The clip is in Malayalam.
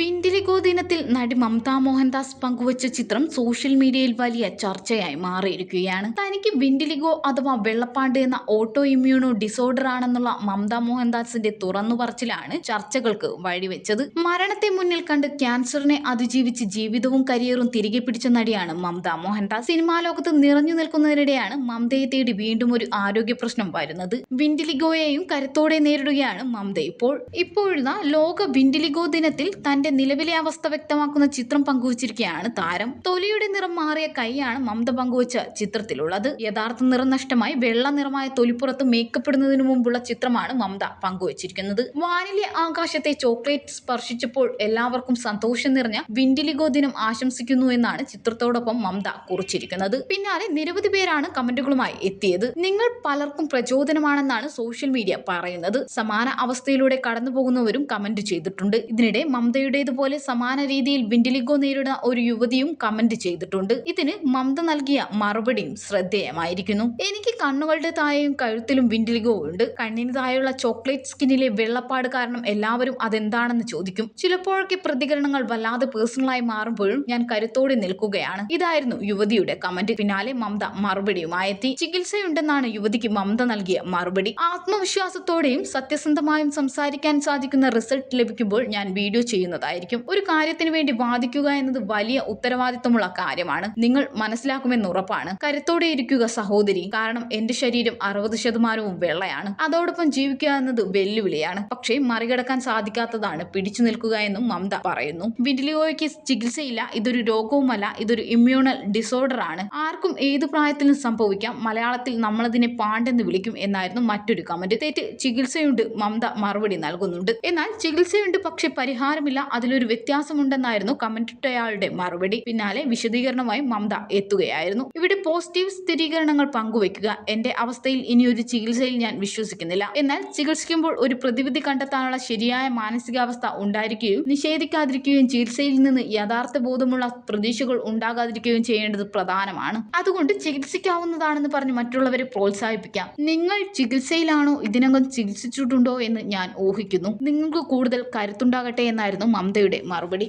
വിൻഡിലിഗോ ദിനത്തിൽ നടി മമതാ മോഹൻദാസ് പങ്കുവച്ച ചിത്രം സോഷ്യൽ മീഡിയയിൽ വലിയ ചർച്ചയായി മാറിയിരിക്കുകയാണ്. തനിക്ക് വിൻഡിലിഗോ അഥവാ വെള്ളപ്പാണ്ട് എന്ന ഓട്ടോ ഇമ്മ്യൂണോ ഡിസോർഡർ ആണെന്നുള്ള മമതാ മോഹൻദാസിന്റെ തുറന്നു പറച്ചിലാണ് ചർച്ചകൾക്ക് വഴിവെച്ചത്. മരണത്തെ മുന്നിൽ കണ്ട് ക്യാൻസറിനെ അതിജീവിച്ച് ജീവിതവും കരിയറും തിരികെ പിടിച്ച നടിയാണ് മമതാ മോഹൻദാസ്. സിനിമാ ലോകത്ത് നിറഞ്ഞു നിൽക്കുന്നതിനിടെയാണ് മമതയെ തേടി വീണ്ടും ഒരു ആരോഗ്യ പ്രശ്നം വരുന്നത്. വിൻഡിലിഗോയെയും കരുത്തോടെ നേരിടുകയാണ് മമത ഇപ്പോൾ. ഇപ്പോഴുള്ള ലോക വിൻഡിലിഗോ ദിനത്തിൽ തന്റെ നിലവിലെ അവസ്ഥ വ്യക്തമാക്കുന്ന ചിത്രം പങ്കുവച്ചിരിക്കുകയാണ് താരം. തൊലിയുടെ നിറം മാറിയ കൈയാണ് മമത പങ്കുവച്ച ചിത്രത്തിലുള്ളത്. യഥാർത്ഥ നിറം നഷ്ടമായി വെള്ള നിറമായ തൊലിപ്പുറത്ത് മേക്കപ്പ് ഇടുന്നതിന് മുമ്പുള്ള ചിത്രമാണ് മമത പങ്കുവച്ചിരിക്കുന്നത്. വാനിലെ ആകാശത്തെ ചോക്ലേറ്റ് സ്പർശിച്ചപ്പോൾ എല്ലാവർക്കും സന്തോഷം നിറഞ്ഞ വിൻഡിലിഗോ ദിനം ആശംസിക്കുന്നു എന്നാണ് ചിത്രത്തോടൊപ്പം മമത കുറിച്ചിരിക്കുന്നത്. പിന്നാലെ നിരവധി പേരാണ് കമന്റുകളുമായി എത്തിയത്. നിങ്ങൾ പലർക്കും പ്രചോദനമാണെന്നാണ് സോഷ്യൽ മീഡിയ പറയുന്നത്. സമാന അവസ്ഥയിലൂടെ കടന്നുപോകുന്നവരും കമന്റ് ചെയ്തിട്ടുണ്ട്. ഇതിനിടെ മമതയുടേതുപോലെ സമാന രീതിയിൽ വിൻഡിലിഗോ നേരിടുന്ന ഒരു യുവതിയും കമന്റ് ചെയ്തിട്ടുണ്ട്. ഇതിന് മമത നൽകിയ മറുപടിയും ശ്രദ്ധേയമായിരിക്കുന്നു. എനിക്ക് കണ്ണുകളുടെ താഴെയും കഴുത്തിലും വിൻഡിലിഗോ ഉണ്ട്. കണ്ണിന് താഴെയുള്ള ചോക്ലേറ്റ് സ്കിന്നിലെ വെള്ളപ്പാട് കാരണം എല്ലാവരും അതെന്താണെന്ന് ചോദിക്കും. ചിലപ്പോഴൊക്കെ പ്രതികരണങ്ങൾ വല്ലാതെ പേഴ്സണലായി മാറുമ്പോഴും ഞാൻ കരുത്തോടെ നിൽക്കുകയാണ്. ഇതായിരുന്നു യുവതിയുടെ കമന്റ് പിന്നാലെ മമത മറുപടിയുമായെത്തി. ചികിത്സയുണ്ടെന്നാണ് യുവതിക്ക് മമത നൽകിയ മറുപടി. ആത്മവിശ്വാസത്തോടെയും സത്യസന്ധമായും സംസാരിക്കാൻ സാധിക്കുന്ന റിസൾട്ട് ലഭിക്കുമ്പോൾ ഞാൻ വീഡിയോ ചെയ്യുന്നതായിരിക്കും ഒരു കാര്യത്തിന് വേണ്ടി വാദിക്കുക എന്നത് വലിയ ഉത്തരവാദിത്തമുള്ള കാര്യമാണ്. നിങ്ങൾ മനസ്സിലാക്കുമെന്ന് ഉറപ്പാണ്. കരുത്തോടെ ഇരിക്കുക സഹോദരി. കാരണം എന്റെ ശരീരം അറുപത് ശതമാനവും വെള്ളയാണ്. അതോടൊപ്പം ജീവിക്കുക എന്നത് വെല്ലുവിളിയാണ്. പക്ഷേ മറികടക്കാൻ സാധിക്കാത്തതാണ് പിടിച്ചു നിൽക്കുക എന്നും മമത പറയുന്നു. വിഡിലിയോയ്ക്ക് ചികിത്സയില്ല. ഇതൊരു രോഗവുമല്ല. ഇതൊരു ഇമ്മ്യൂണൽ ഡിസോർഡർ ആണ്. ആർക്കും ഏത് പ്രായത്തിലും സംഭവിക്കാം. മലയാളത്തിൽ നമ്മളതിനെ പാണ്ടെന്ന് വിളിക്കും എന്നായിരുന്നു മറ്റൊരു കമന്റ് തെറ്റ് ചികിത്സയുണ്ട് മമത മറുപടി നൽകുന്നുണ്ട്. എന്നാൽ ചികിത്സയുണ്ട് പക്ഷെ പരിഹാരമില്ല. അതിലൊരു വ്യത്യാസമുണ്ടെന്നായിരുന്നു കമന്റിട്ടയാളുടെ മറുപടി. പിന്നാലെ വിശദീകരണമായി മമത എത്തുകയായിരുന്നു. ഇവിടെ പോസിറ്റീവ് സ്ഥിരീകരണങ്ങൾ പങ്കുവെക്കുക എന്റെ അവസ്ഥയിൽ ഇനിയൊരു ചികിത്സയിൽ ഞാൻ വിശ്വസിക്കുന്നില്ല. എന്നാൽ ചികിത്സിക്കുമ്പോൾ ഒരു പ്രതിവിധി കണ്ടെത്താനുള്ള ശരിയായ മാനസികാവസ്ഥ ഉണ്ടായിരിക്കുകയും നിഷേധിക്കാതിരിക്കുകയും ചികിത്സയിൽ നിന്ന് യഥാർത്ഥ ബോധമുള്ള പ്രതീക്ഷകൾ ഉണ്ടാകാതിരിക്കുകയും ചെയ്യേണ്ടത് പ്രധാനമാണ്. അതുകൊണ്ട് ചികിത്സിക്കാവുന്നതാണെന്ന് പറഞ്ഞ് മറ്റുള്ളവരെ പ്രോത്സാഹിപ്പിക്കാം. നിങ്ങൾ ചികിത്സയിലാണോ ഇതിനകം ചികിത്സിച്ചിട്ടുണ്ടോ എന്ന് ഞാൻ ഊഹിക്കുന്നു. നിങ്ങൾക്ക് കൂടുതൽ കരുത്തുണ്ടാകട്ടെ എന്നായിരുന്നു മമതയുടെ മറുപടി